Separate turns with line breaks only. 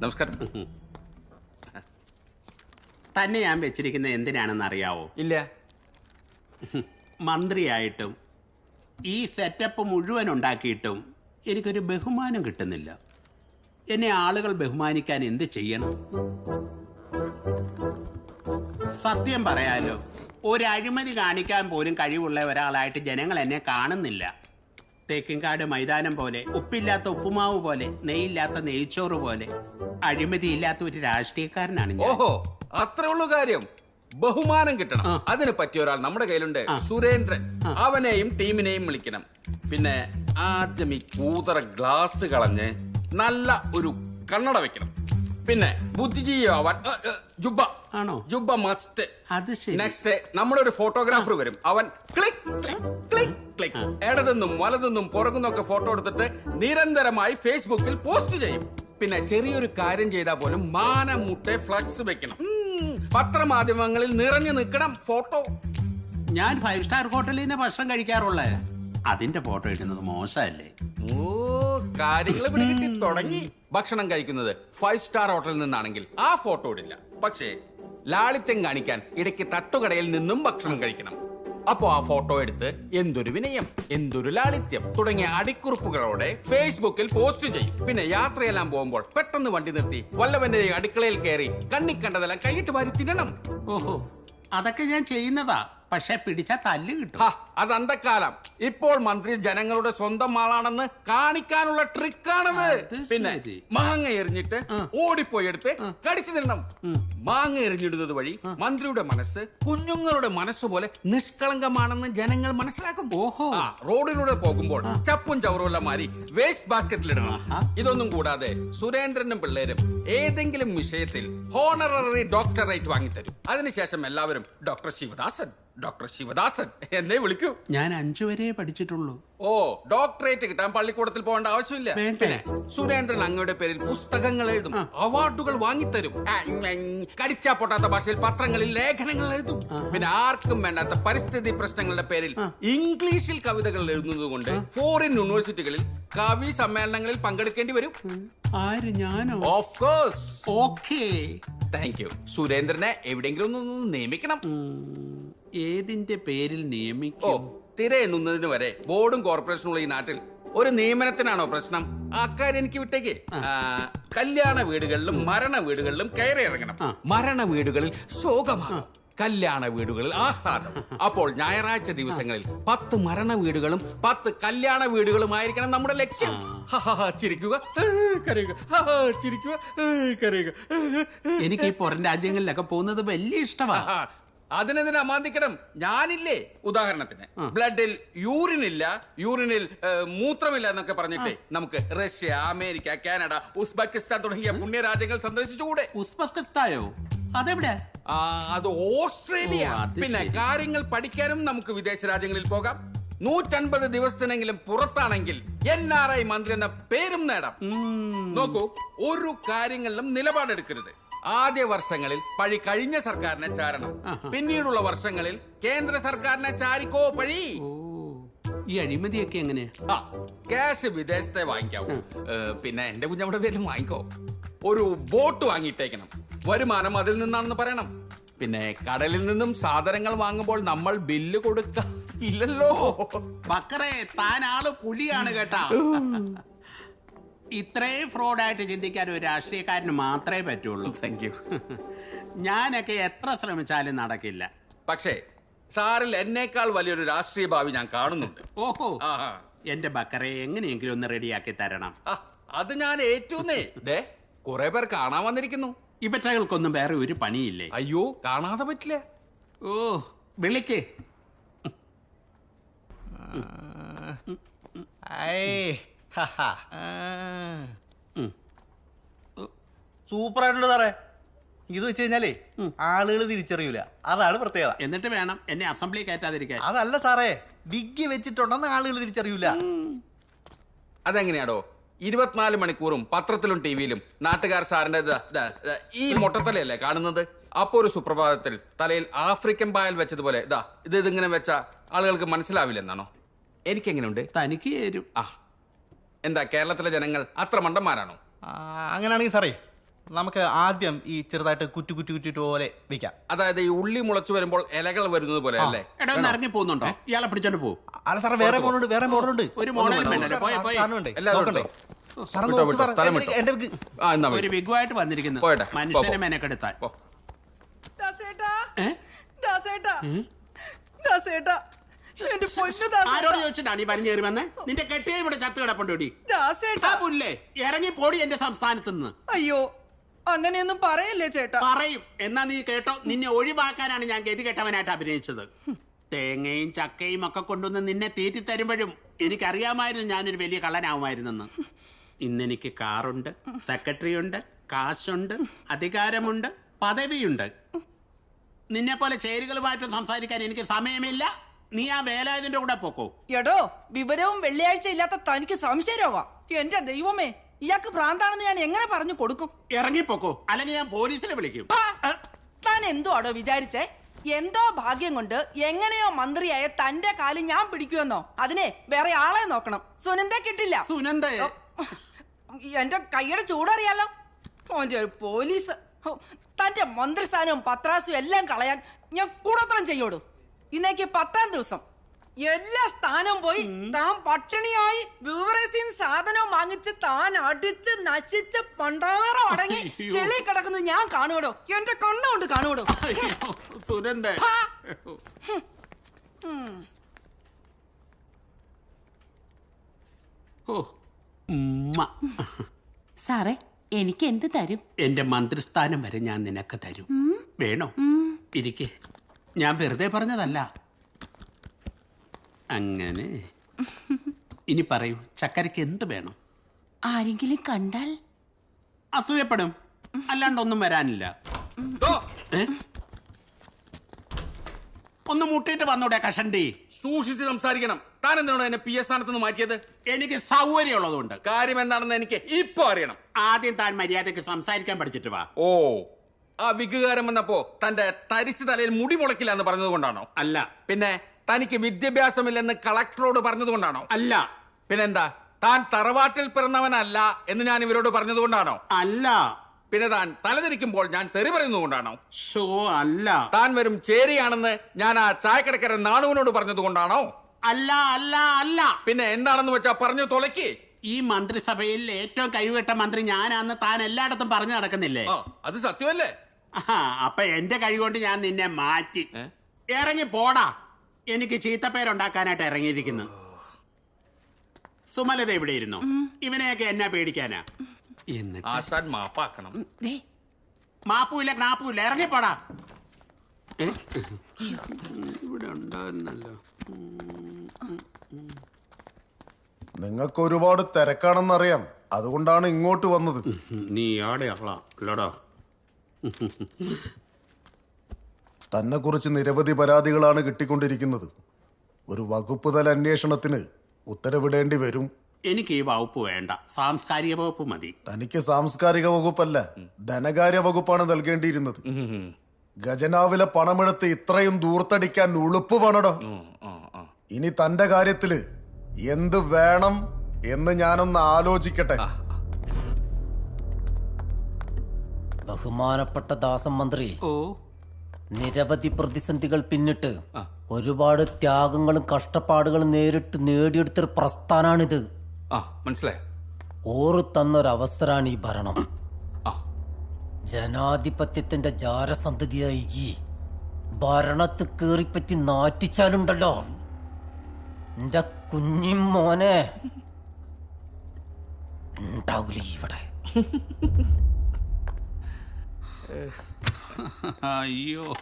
നമസ്കാരം.
തന്നെ ഞാൻ വെച്ചിരിക്കുന്നത് എന്തിനാണെന്ന് അറിയാവോ?
ഇല്ല.
മന്ത്രിയായിട്ടും ഈ സെറ്റപ്പ് മുഴുവൻ ഉണ്ടാക്കിയിട്ടും എനിക്കൊരു ബഹുമാനം കിട്ടുന്നില്ല. എന്നെ ആളുകൾ ബഹുമാനിക്കാൻ എന്ത് ചെയ്യണം? സത്യം പറയാലോ ഒരു അഴിമതി കാണിക്കാൻ പോലും കഴിവുള്ള ഒരാളായിട്ട് ജനങ്ങൾ എന്നെ കാണുന്നില്ല. തേക്കിൻകാട് മൈതാനം പോലെ ഉപ്പില്ലാത്ത ഉപ്പുമാവ് പോലെ നെയ്യില്ലാത്ത നെയ്ച്ചോറ് പോലെ അഴിമതിയില്ലാത്ത ഒരു രാഷ്ട്രീയക്കാരനാണ് ഞാൻ.
ഓഹോ അത്രേ ഉള്ളൂ കാര്യം. ബഹുമാനം കിട്ടണം. അതിന് പറ്റിയ ഒരാൾ നമ്മുടെ കയ്യിലുണ്ട്. സുരേന്ദ്രൻ. അവനെയും ടീമിനെയും വിളിക്കണം. പിന്നെ ആദ്യം ഈ കൂതറ ഗ്ലാസ് കളഞ്ഞ് നല്ല ഒരു കണ്ണട വെക്കണം. പിന്നെ ബുദ്ധിജീവാൻ ജുബ്ബ.
ആണോ?
ജുബ്ബ മസ്റ്റ്
അത്
നെക്സ്റ്റ് നമ്മുടെ ഒരു ഫോട്ടോഗ്രാഫർ വരും. അവൻ ക്ലിക്ക് ക്ലിക്ക് ഇടതെന്നും വലതെന്നും പുറകുന്നൊക്കെ ഫോട്ടോ എടുത്തിട്ട് നിരന്തരമായി ഫേസ്ബുക്കിൽ പോസ്റ്റ് ചെയ്യും. പിന്നെ ചെറിയൊരു കാര്യം ചെയ്താൽ പോലും മാനമുട്ടെ ഫ്ലക്സ് വെക്കണം. പത്രമാധ്യമങ്ങളിൽ നിറഞ്ഞു നിൽക്കണം ഫോട്ടോ.
ഞാൻ ഫൈവ് സ്റ്റാർ ഹോട്ടലിൽ നിന്ന് ഭക്ഷണം കഴിക്കാറുള്ളേ. അതിന്റെ ഫോട്ടോ ഇടുന്നത് മോശമല്ലേ?
ഓ കാര്യങ്ങൾ പിടികിട്ടി തുടങ്ങി. ഭക്ഷണം കഴിക്കുന്നത് ഫൈവ് സ്റ്റാർ ഹോട്ടലിൽ നിന്നാണെങ്കിൽ ആ ഫോട്ടോ ഇടില്ല. പക്ഷേ ലാളിത്യം കാണിക്കാൻ ഇടയ്ക്ക് തട്ടുകടയിൽ നിന്നും ഭക്ഷണം കഴിക്കണം. അപ്പോ ആ ഫോട്ടോ എടുത്ത് എന്തൊരു വിനയം എന്തൊരു ലാളിത്യം. തുടങ്ങിയ അടിക്കുറിപ്പുകളോടെ ഫേസ്ബുക്കിൽ പോസ്റ്റ് ചെയ്യും. പിന്നെ യാത്രയെല്ലാം പോകുമ്പോൾ പെട്ടെന്ന് വണ്ടി നിർത്തി വല്ലവന്റെ അടുക്കളയിൽ കയറി കണ്ണി കണ്ടതെല്ലാം കൈയിട്ട് വാരി തിന്നണം.
ഓഹോ. അതൊക്കെ ഞാൻ ചെയ്യുന്നതാ. പക്ഷെ പിടിച്ച തല്ല് കിട്ടും.
ഹ, അത് അന്തക്കാലം ഇപ്പോൾ മന്ത്രി ജനങ്ങളുടെ സ്വന്തം ആളാണെന്ന് കാണിക്കാനുള്ള ട്രിക്കാണത്. പിന്നെ. മാങ്ങ എറിഞ്ഞിട്ട് ഓടിപ്പോയി എടുത്ത് കടിച്ചു തിന്നണം. മാങ്ങ എറിഞ്ഞിടുന്നത് വഴി മന്ത്രിയുടെ മനസ്സ് കുഞ്ഞുങ്ങളുടെ മനസ്സ് പോലെ നിഷ്കളങ്കമാണെന്ന് ജനങ്ങൾ മനസ്സിലാക്കും.
ഓഹോ.
റോഡിലൂടെ പോകുമ്പോൾ ചപ്പും ചവറുള്ള മാറി വേസ്റ്റ് ബാസ്ക്കറ്റിലിടണം ഇതൊന്നും കൂടാതെ സുരേന്ദ്രനും പിള്ളേരും ഏതെങ്കിലും വിഷയത്തിൽ ഹോണററി ഡോക്ടറേറ്റ് വാങ്ങിത്തരും. അതിനുശേഷം എല്ലാവരും ഡോക്ടർ ശിവദാസൻ. ഡോക്ടർ ശിവദാസൻ. എന്നെ വിളിക്കൂ.
ഞാൻ അഞ്ചു വരെ പഠിച്ചിട്ടുള്ളൂ.
ഓ ഡോക്ടറേറ്റ് കിട്ടാൻ പള്ളിക്കൂടത്തിൽ പോകേണ്ട ആവശ്യമില്ല. പിന്നെ സുരേന്ദ്രൻ അങ്ങയുടെ പേരിൽ പുസ്തകങ്ങൾ എഴുതും. അവാർഡുകൾ വാങ്ങിത്തരും. കടിച്ചാ പൊട്ടാത്ത ഭാഷയിൽ പത്രങ്ങളിൽ ലേഖനങ്ങൾ എഴുതും. പിന്നെ ആർക്കും വേണ്ടാത്ത പരിസ്ഥിതി പ്രശ്നങ്ങളുടെ പേരിൽ ഇംഗ്ലീഷിൽ കവിതകൾ എഴുതുന്നത് കൊണ്ട് ഫോറിൻ യൂണിവേഴ്സിറ്റികളിൽ കവി സമ്മേളനങ്ങളിൽ പങ്കെടുക്കേണ്ടി വരും.
ആര് ഞാനോ?
Of course
okay.
Thank you സുരേന്ദ്രനെ എവിടെയെങ്കിലും ഒന്ന് നിയമിക്കണം.
ഏതിന്റെ പേരിൽ
ഓ
നിയമിക്കും
തിര എണ്ണുന്നതിന് വരെ ബോർഡും കോർപ്പറേഷനും ഉള്ള ഈ നാട്ടിൽ ഒരു നിയമനത്തിനാണോ പ്രശ്നം? അക്കാര്യം എനിക്ക് വിട്ടേക്ക്. ആ, കല്യാണ വീടുകളിലും മരണ വീടുകളിലും കയറി ഇറങ്ങണം. മരണ വീടുകളിൽ ശോകമാണ് കല്യാണ വീടുകളിൽ ആഹ്ലാദം. അപ്പോൾ ഞായറാഴ്ച ദിവസങ്ങളിൽ പത്ത് മരണ വീടുകളും പത്ത് കല്യാണ വീടുകളുമായിരിക്കണം നമ്മുടെ ലക്ഷ്യം. ഹ, ഹ, ഹ, ചിരിക്കുക. ഏ, കരയുക. ഹ, ഹ, ചിരിക്കുക. ഏ, കരയുക. ഏ, ഏ.
എനിക്ക് ഈ പുറം രാജ്യങ്ങളിലൊക്കെ പോകുന്നത് വലിയ ഇഷ്ടമാണ്
ആ, അതിനെന്തിനാ അമാന്തിക്കണം ഞാനില്ലേ? ഉദാഹരണത്തിന് ബ്ലഡിൽ യൂറിൻ ഇല്ല യൂറിനിൽ മൂത്രമില്ല എന്നൊക്കെ പറഞ്ഞിട്ട് നമുക്ക് റഷ്യ അമേരിക്ക കാനഡ ഉസ്ബെക്കിസ്ഥാൻ തുടങ്ങിയ പുണ്യ രാജ്യങ്ങൾ സന്ദർശിച്ചുകൂടെ?
ഉസ്ബക്കിസ്ഥാനോ അതെവിടെ?
ആ, അത് ഓസ്ട്രേലിയ. പിന്നെ കാര്യങ്ങൾ പഠിക്കാനും നമുക്ക് വിദേശ രാജ്യങ്ങളിൽ പോകാം. നൂറ്റൻപത് ദിവസത്തിനെങ്കിലും പുറത്താണെങ്കിൽ എൻ ആർ ഐ മന്ത്രി എന്ന പേരും നേടാം. നോക്കൂ ഒരു കാര്യങ്ങളിലും നിലപാടെടുക്കരുത്. ആദ്യ വർഷങ്ങളിൽ പഴി കഴിഞ്ഞ സർക്കാരിനെ ചാരണം. പിന്നീടുള്ള വർഷങ്ങളിൽ കേന്ദ്ര സർക്കാരിനെ ചാരിക്കോ പഴി.
ഈ അഴിമതിയൊക്കെ എങ്ങനെയാ
ആ ക്യാഷ് വിദേശത്തെ വാങ്ങിക്കാവൂ. പിന്നെ എന്റെ കുഞ്ഞമ്മയുടെ പേരിലും വാങ്ങിക്കോ. ഒരു ബോട്ട് വാങ്ങിയിട്ടേക്കണം. വരുമാനം അതിൽ നിന്നാണെന്ന് പറയണം. പിന്നെ കടലിൽ നിന്നും സാധനങ്ങൾ വാങ്ങുമ്പോൾ നമ്മൾ ബില്ല് കൊടുക്ക ഇല്ലല്ലോ.
ബക്കറേ താൻ ആൾ പുലിയാണ് കേട്ടാ. ഇത്രയും ഫ്രോഡായിട്ട് ചിന്തിക്കാൻ ഒരു രാഷ്ട്രീയക്കാരന് മാത്രമേ പറ്റുള്ളൂ.
താങ്ക് യു
ഞാനൊക്കെ എത്ര ശ്രമിച്ചാലും നടക്കില്ല.
പക്ഷേ സാറിൽ എന്നേക്കാൾ വലിയൊരു രാഷ്ട്രീയ ഭാവി ഞാൻ കാണുന്നുണ്ട്.
ഓഹോ.
ആഹാ.
എന്റെ ബക്കറെ എങ്ങനെയെങ്കിലും ഒന്ന് റെഡിയാക്കി തരണം.
അത് ഞാൻ ഏറ്റവും ദേ കുറെ പേർ കാണാൻ വന്നിരിക്കുന്നു.
ഇവറ്റകൾക്കൊന്നും വേറെ ഒരു പണിയില്ലേ?
അയ്യോ കാണാതെ പറ്റില്ല.
ഓ വിളിക്ക്.
സൂപ്പർ ആയിട്ടുണ്ട് സാറേ. ഇത് വെച്ച് കഴിഞ്ഞാലേ ആളുകൾ തിരിച്ചറിയൂല. അതാണ് പ്രത്യേകത.
എന്നിട്ട് വേണം എന്നെ അസംബ്ലി കയറ്റാതിരിക്കാൻ.
അതല്ല സാറേ വിഗ് വെച്ചിട്ടുണ്ടെന്ന് ആളുകൾ തിരിച്ചറിയൂല.
അതെങ്ങനെയാടോ? ഇരുപത്തിനാല് മണിക്കൂറും പത്രത്തിലും ടിവിയിലും നാട്ടുകാർ സാറിന്റെ ഈ മൊട്ടത്തലയല്ലേ കാണുന്നത്? അപ്പോ ഒരു സുപ്രഭാതത്തിൽ തലയിൽ ആഫ്രിക്കൻ പായൽ വെച്ചതുപോലെ ഇതാ ഇത് ഇതിങ്ങനെ വെച്ച ആളുകൾക്ക് മനസ്സിലാവില്ലെന്നാണോ? എനിക്കെങ്ങനെയുണ്ട്
തനിക്ക് ചേരും.
ആ. എന്താ കേരളത്തിലെ ജനങ്ങൾ അത്ര മണ്ടന്മാരാണോ?
അങ്ങനെയാണെങ്കിൽ സാറേ നമുക്ക് ആദ്യം ഈ ചെറുതായിട്ട് കുറ്റി കുറ്റി കുറ്റിട്ട് പോലെ വെക്കാം.
അതായത് ഈ ഉള്ളി മുളച്ചു വരുമ്പോൾ ഇലകൾ വരുന്നത് പോലെ അല്ലേ?
എടാ ഇറങ്ങി പോകുന്നുണ്ടോ? ഇയാളെ പിടിച്ചോണ്ട് പോകും
അല്ല സാറേ വേറെ മോഡലുണ്ട് വേറെ മോഡലുണ്ട്
ഒരു
മോഡലുണ്ട്
ഒരു വിഗുവായിട്ട് വന്നിരിക്കുന്നു. മനുഷ്യനെ
പോ.
ദാസേട്ടാ? ദാസേട്ടാ. ദാസേട്ടാ. എന്റെ
ആരോട് ചോദിച്ചിട്ടാണ് ഈ വലിഞ്ഞേറി വന്ന്? നിന്റെ കെട്ടിയ ഇവിടെ ചത്ത് കിടപ്പുണ്ടോടി
ദാസേട്ടാ.
പുല്ലേ ഇറങ്ങി പോടി എന്റെ സംസ്ഥാനത്ത് നിന്ന്
അയ്യോ അങ്ങനെയൊന്നും പറയല്ലേ ചേട്ടാ.
പറയും. എന്നാ നീ കേട്ടോ നിന്നെ ഒഴിവാക്കാനാണ് ഞാൻ ഗതി കെട്ടവനായിട്ട് അഭിനയിച്ചത്. തേങ്ങയും ചക്കയും ഒക്കെ കൊണ്ടുവന്ന് നിന്നെ തീറ്റി തരുമ്പോഴും എനിക്കറിയാമായിരുന്നു ഞാനൊരു വലിയ കള്ളനാവുമായിരുന്നെന്ന്. ഇന്നെനിക്ക് കാറുണ്ട് സെക്രട്ടറി ഉണ്ട് കാശുണ്ട് അധികാരമുണ്ട് പദവിയുണ്ട്. നിന്നെ പോലെ ചേരുകളുമായിട്ട് സംസാരിക്കാൻ എനിക്ക് സമയമില്ല. നീ ആ വേലായുധന്റെ കൂടെ പോക്കോ.
എടോ വിവരവും വെള്ളിയാഴ്ച ഇല്ലാത്ത തനിക്ക് സംശയരോവാ. എന്റെ ദൈവമേ ഇയാൾക്ക് ഭ്രാന്താണെന്ന് ഞാൻ എങ്ങനെ പറഞ്ഞു കൊടുക്കും?
ഇറങ്ങിപ്പോക്കോ അല്ലെങ്കിൽ ഞാൻ പോലീസിനെ വിളിക്കും.
താൻ എന്തോ ആടോ വിചാരിച്ചേ? എന്തോ ഭാഗ്യം കൊണ്ട് എങ്ങനെയോ മന്ത്രിയായ തന്റെ കാലിൽ ഞാൻ പിടിക്കുമെന്നോ? അതിനെ വേറെ ആളെ നോക്കണം. സുനന്ദ കിട്ടില്ല.
സുനന്ദയെ?
എന്റെ കൈയുടെ ചൂടറിയാലോ? ഒരു പോലീസ്. തന്റെ മന്ത്രിസ്ഥാനവും പത്രാസും എല്ലാം കളയാൻ ഞാൻ കൂടോത്രം ചെയ്യോടൂ? ഇന്നേക്ക് പത്താം ദിവസം. എല്ലാ സ്ഥാനവും പോയി താൻ പട്ടിണിയായി ബ്യൂറേസിൻ സാധനവും വാങ്ങിച്ച് താൻ അടിച്ച് നശിച്ച് പണ്ടാറ അടങ്ങി ചെളി കിടക്കുന്നു. ഞാൻ കാണുവടോ? എന്റെ കണ്ണുകൊണ്ട് കാണുവടോ?
സാറേ എനിക്ക് എന്ത് തരും?
എന്റെ മന്ത്രിസ്ഥാനം വരെ ഞാൻ നിനക്ക് തരും. വേണോ? ഇരിക്കെ. ഞാൻ വെറുതെ പറഞ്ഞതല്ല. അങ്ങനെ. ഇനി പറയൂ ചക്കരയ്ക്ക് എന്ത് വേണം?
ആരെങ്കിലും കണ്ടാൽ?
അസൂയപ്പെടും. അല്ലാണ്ടൊന്നും വരാനില്ല? ഒന്ന് മുട്ടിയിട്ട് വന്നൂടെ കഷണ്ടി.
സൂക്ഷിച്ച് സംസാരിക്കണം. താൻ എന്തിനാണ് എന്നെ പി എസ് സ്ഥാനത്ത് നിന്ന് മാറ്റിയത്?
എനിക്ക് സൗകര്യമുള്ളതുകൊണ്ട്
കാര്യം എന്താണെന്ന് എനിക്ക് ഇപ്പൊ അറിയണം.
ആദ്യം താൻ മര്യാദയ്ക്ക് സംസാരിക്കാൻ പഠിച്ചിട്ട് വാ.
ഓ. ആ വിഗുകാരം വന്നപ്പോ തന്റെ തരിച്ചു തലയിൽ മുടി മുളക്കില്ല എന്ന് പറഞ്ഞതുകൊണ്ടാണോ
അല്ല.
പിന്നെ തനിക്ക് വിദ്യാഭ്യാസമില്ലെന്ന് കളക്ടറോട് പറഞ്ഞതുകൊണ്ടാണോ
അല്ല.
പിന്നെന്താ താൻ തറവാട്ടിൽ പിറന്നവനല്ല എന്ന് ഞാൻ ഇവരോട് പറഞ്ഞതുകൊണ്ടാണോ
അല്ല.
പിന്നെ താൻ തലതിരിക്കുമ്പോൾ ഞാൻ തെറി പറയുന്നതുകൊണ്ടാണോ
ഷോ അല്ല.
താൻ വരും ചേരിയാണെന്ന് ഞാൻ ആ ചായക്കടക്കാരൻ നാണുവിനോട് പറഞ്ഞതുകൊണ്ടാണോ
അല്ല അല്ല അല്ല.
പിന്നെ എന്താണെന്ന് വെച്ചാ പറഞ്ഞു തുളക്കി
ഈ മന്ത്രിസഭയിൽ ഏറ്റവും കഴിവുകെട്ട മന്ത്രി ഞാനാന്ന് താൻ എല്ലായിടത്തും പറഞ്ഞു നടക്കുന്നില്ലേ?
അത് സത്യമല്ലേ?
അപ്പൊ എന്റെ കഴിവുകൊണ്ട് ഞാൻ നിന്നെ മാറ്റി. ഇറങ്ങി പോടാ. എനിക്ക് ചീത്തപ്പേരുണ്ടാക്കാനായിട്ട് ഇറങ്ങിയിരിക്കുന്നു. സുമലത ഇവിടെ ഇരുന്നു? ഇവനെയൊക്കെ എന്നാ പേടിക്കാനാ?
ആശാൻ മാപ്പാക്കണം.
ദേ.
മാപ്പൂല്ല ക്നാപ്പൂല്ല ഇറങ്ങിപ്പോടാ? ഇവിടെ ഉണ്ടായിരുന്നല്ലോ
നിങ്ങൾക്ക് ഒരുപാട് തിരക്കാണെന്നറിയാം. അതുകൊണ്ടാണ് ഇങ്ങോട്ട് വന്നത്.
നീ ആടെ ആടെയാളാ അല്ലടാ
തന്നെ കുറിച്ച് നിരവധി പരാതികളാണ് കിട്ടിക്കൊണ്ടിരിക്കുന്നത്. ഒരു വകുപ്പ് തല അന്വേഷണത്തിന് ഉത്തരവിടേണ്ടി വരും.
എനിക്ക് ഈ വകുപ്പ് വേണ്ട. സാംസ്കാരിക വകുപ്പ് മതി.
തനിക്ക് സാംസ്കാരിക വകുപ്പല്ല ധനകാര്യ വകുപ്പാണ് നൽകേണ്ടിയിരുന്നത്. ഖജനാവിലെ പണമെടുത്ത് ഇത്രയും ദൂർത്തടിക്കാൻ ഉളുപ്പ് വേണടോ? ഇനി തന്റെ കാര്യത്തിൽ എന്ത് വേണം എന്ന് ഞാനൊന്ന് ആലോചിക്കട്ടെ.
ബഹുമാനപ്പെട്ട ദാസം മന്ത്രി
ഓ.
നിരവധി പ്രതിസന്ധികൾ പിന്നിട്ട് ഒരുപാട് ത്യാഗങ്ങളും കഷ്ടപ്പാടുകളും നേരിട്ട് നേടിയെടുത്തൊരു പ്രസ്ഥാനാണിത്.
ആ മനസ്സിലായി.
ഓറ് തന്നൊരവസരാണ് ഈ ഭരണം. ജനാധിപത്യത്തിന്റെ ജാരസന്ധതിയായി ഈ ഭരണത്ത് കേറിപ്പറ്റി നാറ്റിച്ചാലുണ്ടല്ലോ. എന്റെ കുഞ്ഞിൻ മോനെ. ഉണ്ടാവൂല ഇവിടെ?
ああいいよ。